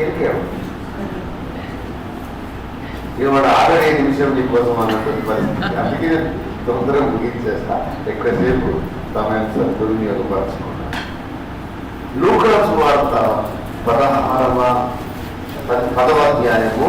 కెరికాడు ఇవాడు ఆఖరి నిమిషం నీకోసం అన్నట్టు పరిస్థితి. అందుకే నేను తొందరగా ముగించేస్తా. ఎక్కువసేపు సమయం దుర్వినియోగపరచుకున్నా లూకాసు వార్త పదహారవ పదవ అధ్యాయము.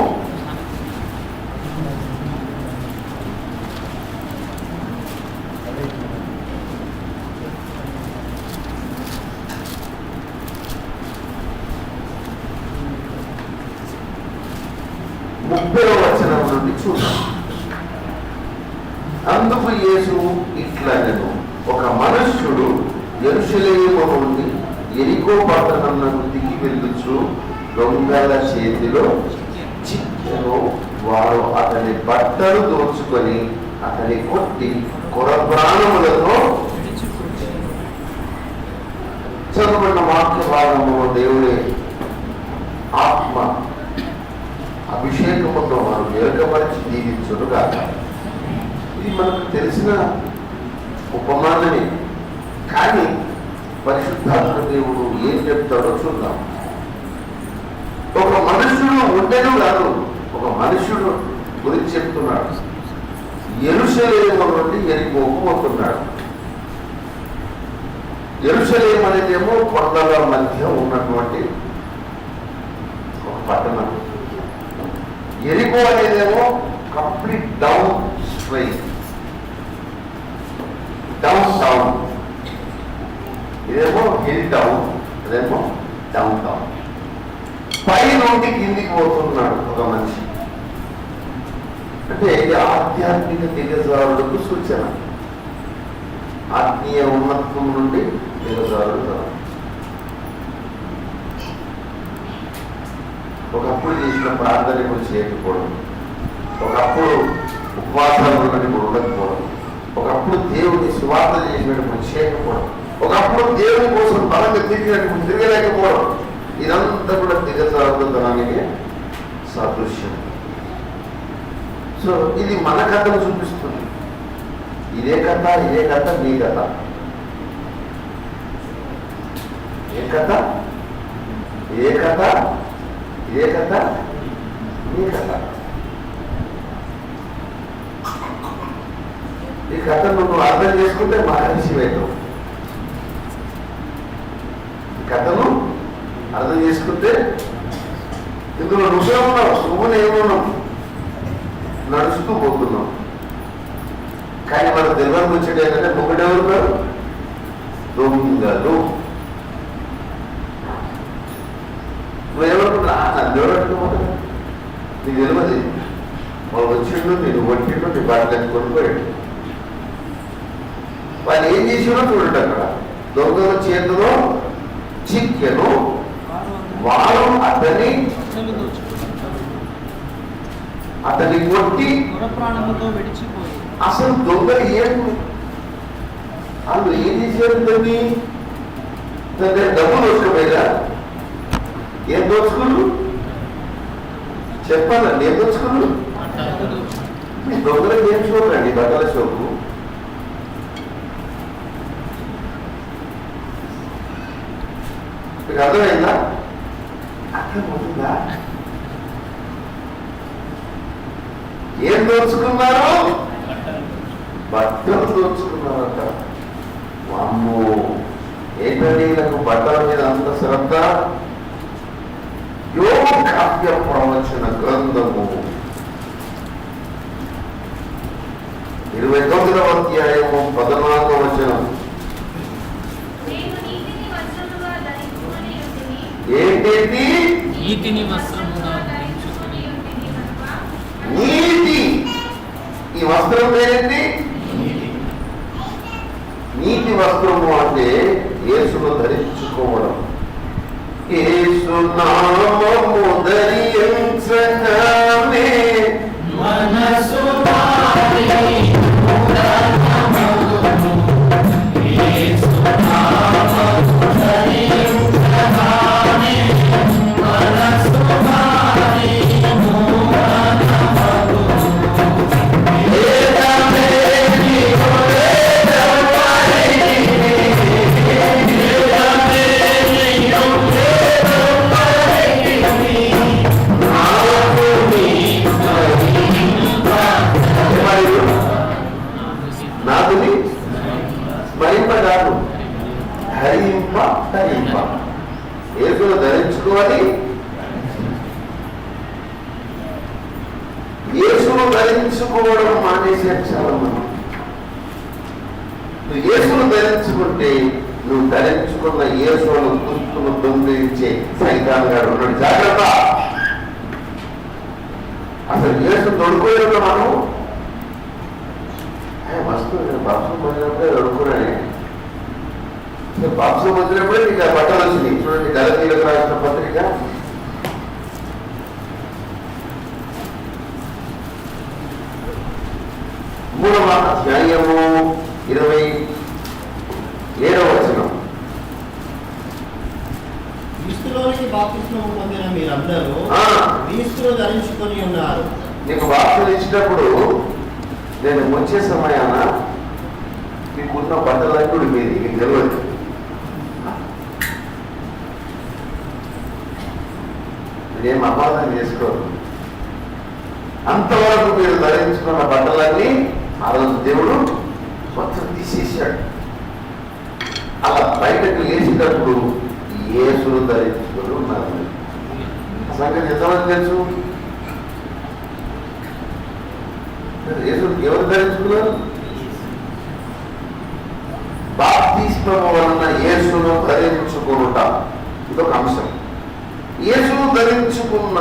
ముప్పై వచనం నుండి చూద్దాం అందుకు యేసు ఇట్లనెను ఒక మనుష్యుడు ఎరుషలేము నుండి ఎరికో పట్టణంలో దిగి వెళ్ళుచు దొంగల చేతిలో చిక్కలో వారు అతని బట్టలు దోచుకొని అతని కొట్టి కొరబ్రాణములతో చదువుకున్న వాక్య భాగము దేవుడే అభిషేకముతో మనం ఏకపరిచి దీవించుడు ఇది మనకు తెలిసిన ఉపమానమే కానీ పరిశుద్ధాత్మ దేవుడు ఏం చెప్తాడో చూద్దాం. ఒక మనుషుడు ఉండేను కాదు ఒక మనుషుడు గురించి చెప్తున్నాడు. ఎరుసలేము నుండి ఎరికోకు పోతున్నాడు. ఎరుసలేం అనేదేమో కొండల మధ్య ఉన్నటువంటి ఒక పట్టణం. ఎరికో అనేదేమో complete down strain down down ఇదేమో హిల్ డౌన్ అదేమో డౌన్ డౌన్ పై నుండి కిందికి పోతున్నాడు ఒక మనిషి. అంటే ఇది ఆధ్యాత్మిక దిగజారులకు సూచన. ఆత్మీయ ఉన్నత్వం నుండి దిగజారుడు ఒకప్పుడు చేసిన ప్రార్థన ఇప్పుడు చేయకపోవడం ఒకప్పుడు ఉపవాసాలు ఉన్నది ఇప్పుడు ఉండకపోవడం ఒకప్పుడు దేవుని సువార్త చేసినప్పుడు చేయకపోవడం ఒకప్పుడు దేవుని కోసం బలంగా తిరిగినప్పుడు తిరగలేకపోవడం ఇదంతా కూడా దిగజారుతుందనానికి సాదృశ్యం సో ఇది మన కథను చూపిస్తుంది. ఇదే కథ ఇదే కథ మీ కథ. ఏ కథ? ఏ కథ? ఇదే కథ? మీ కథ? ఈ కథను నువ్వు అర్థం చేసుకుంటే మహర్షి అవుతావు కథను అర్థం చేసుకుంటే ఇందులో నువ్వే ఉన్నావు నువ్వు నేనున్నావు నడుస్తూ పోతున్నావు కానీ మనకు తెలియని వచ్చేది ఏంటంటే ఒకటెవరు దొంగలు. నువ్వేమనుకున్నా నన్ను ఎవరనుకోవాలి నీకు తెలియదు. వాడు వచ్చిండు నేను కొట్టిండు నీ బట్టలు పోయాడు. వాళ్ళు ఏం చేసినో చూడండి అక్కడ. దొంగల చేతిలో చిక్కెను. వారు అతని అతని కొట్టి అసలు దొంగలు ఏం వాళ్ళు ఏం చేశారు? దాన్ని డబ్బులు దోచుకోపోయినా ఏం దోచుకున్నారు చెప్పాలండి ఏం దోచుకున్నారు మీ దొంగలకు ఏం చూడండి బట్టల షోపు మీకు అర్థమైందా? అర్థమవుతుందా? ఏం దోచుకున్నారు బట్టలు దోచుకున్నారట అమ్మో ఏంటంటే వీళ్ళకు బట్టల మీద అంత శ్రద్ధ? యోగ కావ్య ప్రవచన గ్రంథము. ఇరవై తొమ్మిదవ అధ్యాయము పద్నాలుగవ వచనం. ఏంటేంటి? నీతిని నీతి. ఈ వస్త్రం పేరేంటి? నీతి వస్త్రము అంటే యేసును ధరించుకోవడం. యేసు నామము ధరించగానే మనసు స్మరింప కాదు హరింప హరింప ఏదో ధరించుకోవాలి. యేసును ధరించుకోవడం మానేసారు చాలా మనం నువ్వు యేసును ధరించుకుంటే నువ్వు ధరించుకున్న యేసును గుర్తును దొంగిలించే సైతాన్ గారు ఉన్నాడు. జాగ్రత్త. అసలు యేసు దొడుకోలేదు మనం. బాప్సం పొందినప్పుడే దొడుకున్నానే బాప్సం పొందినప్పుడే నీకు ఆ బట్టలు వచ్చినాయి చూడండి గలతీలకు రాసిన పత్రిక. మూడవ అధ్యాయము ఇరవై ఏడవ వచనం. క్రీస్తులోనికి బాప్తిస్మము పొందిన మీరందరూ ఆ. క్రీస్తును ధరించుకొని ఉన్నారు. నీకు వార్తలు ఇచ్చినప్పుడు నేను వచ్చే సమయాన మీకున్న బట్టలన్నీ మీది మీకు తెలియదు. నేనేం అపార్థం చేసుకోరు అంతవరకు మీరు ధరించుకున్న బట్టలన్నీ ఆ రోజు దేవుడు మొత్తం తీసేసాడు అలా బయటకు లేచేటప్పుడు ఏసులు ధరించుకొని ఉన్నారు. సంగతి ఎంతమంది తెలుసు యేసు ఎవరు ధరించుకున్నారు? బాప్తిస్మము వలన యేసును ధరించుకునుట. ఇదొక అంశం. యేసును ధరించుకున్న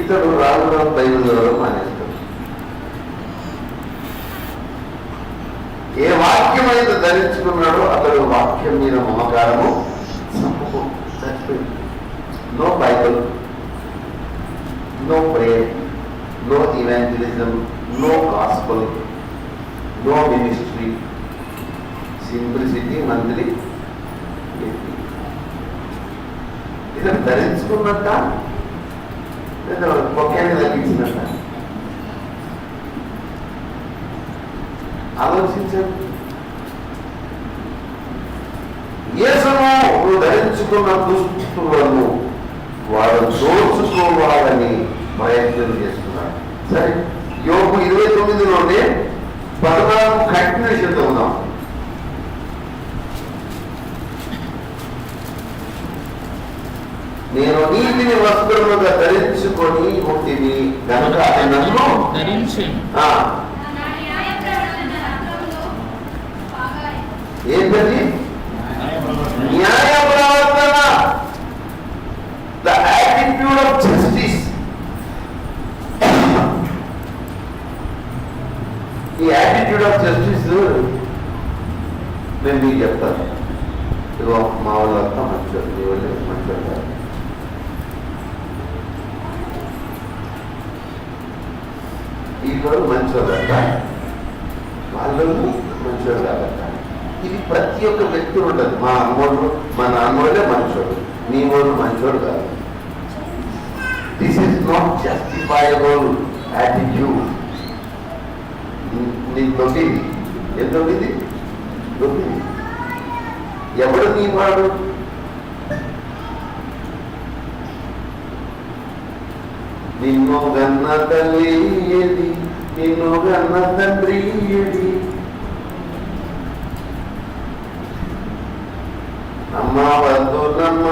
ఇతడు రావడం బయలుదేరడం మానేస్తాడు ఏ వాక్యం అయితే ధరించుకున్నాడో అతడు వాక్యం మీద మమకారము చంపుకో చచ్చిపోయింది. No Bible no prayer no evangelism, no gospel, no ministry, simplicity మంత్రి ఇది ధరించుకున్నట్ట? లేదా ఒకేని తగ్గించినట్ట ఆలోచించారు ఏసము నువ్వు ధరించుకున్న దుస్తులను వాడు దోచుకోవాలని ప్రయత్నం చేస్తున్నారు సరే యోగు ఇరవై తొమ్మిదిలోనే పదనాలుగు కంటిన్యూషన్ ఉందాం. నేను నీతిని వస్త్రముగా ధరించుకొని ఉంటిని కనుక నన్ను ఏంటది న్యాయ ప్రవర్తన ద యాటిట్యూడ్ ఆఫ్ జస్టిస్ ఈ యాటిట్యూడ్ ఆఫ్ జస్టిస్ నేను మీకు చెప్తాను ఇదిగో మా వాళ్ళు అంతా మంచోళ్ళు మీ వాళ్ళే మంచోళ్ళు కాదు. వీళ్ళు మంచోళ్ళంట వాళ్ళు మంచోళ్ళు కాదంట ఇది ప్రతి ఒక్క వ్యక్తి ఉండదు మా అమ్మోళ్ళు మా నాన్నోళ్ళే మంచోడు నీ వాళ్ళు మంచోడు కాదు. This is not justifiable attitude నీకు ఏం ఎంత నొప్పింది ఎవడు నీ వాడు నిన్ను గన్న తల్లి ఏది? నిన్ను గన్న తండ్రి ఏది? అమ్మ వద్దు నమ్మ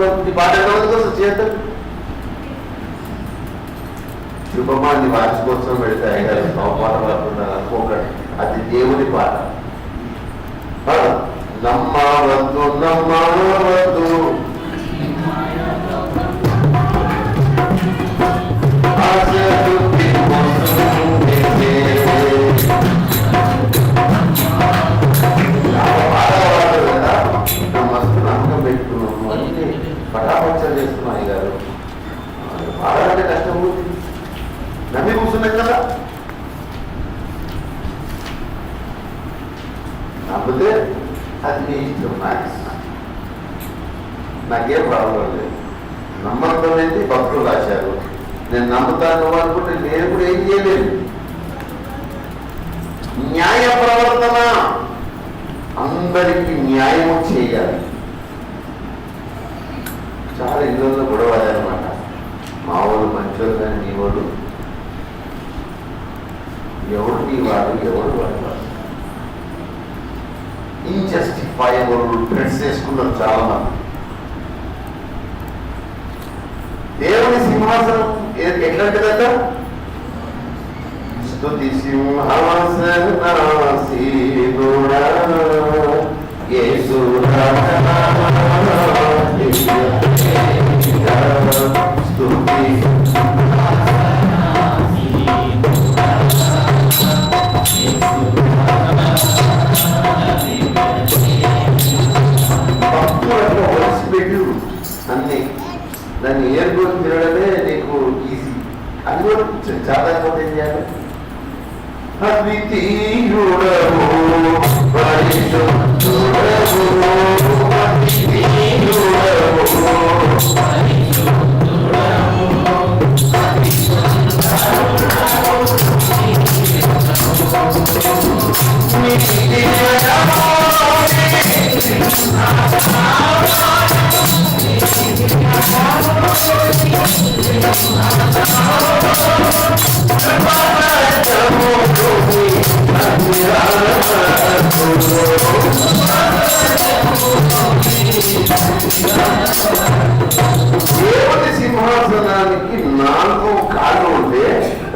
వద్దు పాట కోసం చేత శుభమాన్ని వార్షికోత్సవం పెడితే అయ్యారు పాట పాడుతున్నారు అనుకోకండి. అది దేవుని పాట నమ్మ వద్దు నమ్మ వద్దు నాకేం ప్రాబ్లం లేదు. నమ్మకం అనేది భక్తులు రాశారు. నేను నమ్ముతాను అనుకుంటే నేను కూడా ఏం చేయలేదు న్యాయ ప్రవర్తన. అందరికీ న్యాయము చేయాలి. చాలా ఇళ్ళల్లో గొడవ అనమాట మా వాళ్ళు మంచోళ్ళు కానీ నీ వాళ్ళు. ఎవరు నీ వాడు ఎవడు వాడు వాడు ఇన్జస్టిఫైబుల్ డ్రెస్ వేసుకున్నారు చాలా మంది దేవుని సింహాసనం ఏ- ఎట్లాంటిదట స్తుతి సింహాసనాసీనుడా యేసు స్తుతి అది కూడా చాలా పోతే ఏం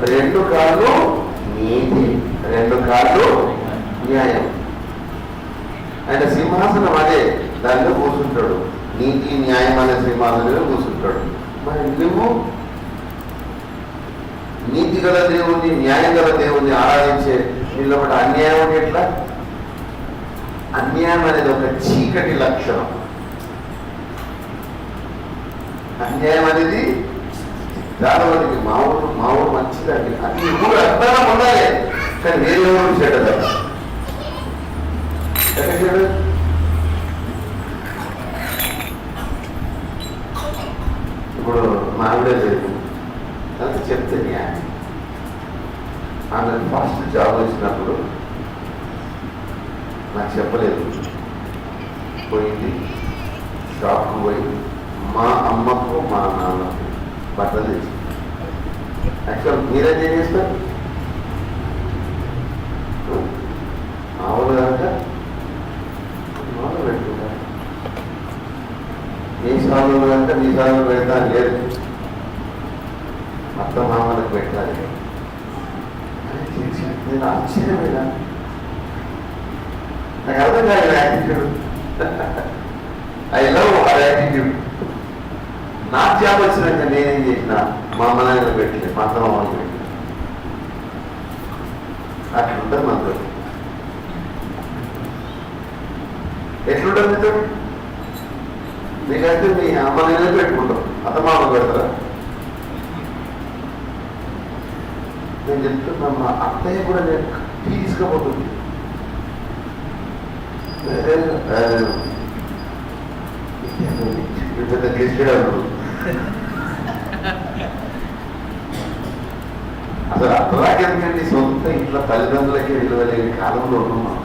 రెండు కాళ్ళు నీతి రెండు కాళ్ళు న్యాయం. ఆయన సింహాసనం అదే దానిలో కూర్చుంటాడు. నీతి న్యాయం అనే సింహాసనంలో కూర్చుంటాడు. మరి నువ్వు నీతి గల దేవుణ్ణి న్యాయం గల దేవుణ్ణి ఆరాధించే వీళ్ళ ఒకటి అన్యాయం అంటే ఎట్లా? అన్యాయం అనేది ఒక చీకటి లక్షణం. అన్యాయం అనేది చాలా మందికి మా ఊరు మా ఊరు మంచిదండి. అన్ని ఊరు అభిమానం ఉండాలి కానీ వేరే ఊరు చెడ్డదా ఎక్కడ చెడు ఇప్పుడు మా ఆవిడే లేదు. అంత చెప్తే ఆమె ఫస్ట్ జాబ్ వచ్చినప్పుడు నాకు చెప్పలేదు. పోయింది. షాప్కి పోయి మా అమ్మకు మా నాన్నకు బట్టలు తెచ్చి యాక్చువల్ మీరేం చేస్తారు? మామూలుగా అంటే మామూలు పెట్టుకుంటారు. మీ సాగులు అంటే మీ సాగులు పెడతా లేదు. అత్త మామూలకు పెట్టాలి. నేను ఆశ్చర్యమైన నాకు అర్థం కాదు యాటిట్యూడ్ ఐ లవ్ ఆ యాటిట్యూడ్ నా జాబ్ వచ్చినాక నేనేం చేసినా మా అమ్మ నాయన పెట్టలేదు మా అత్త మామూలు పెట్టలేదు అట్లుంటుంది మనతో ఎట్లుంటుంది మీతో మీకంటే మీ అమ్మ నాయన పెట్టుకుంటాం అత్త మామూలు పెడతారా నేను చెప్తున్నా మా అత్తయ్య కూడా నేను తీసుకుపోతుంది పెద్ద తీసుకెళ్ళాడు అసలు అత్తలాగెందుకండి సొంత ఇంట్లో తల్లిదండ్రులకి విలువలేని కాలంలో ఉన్నాం మనం.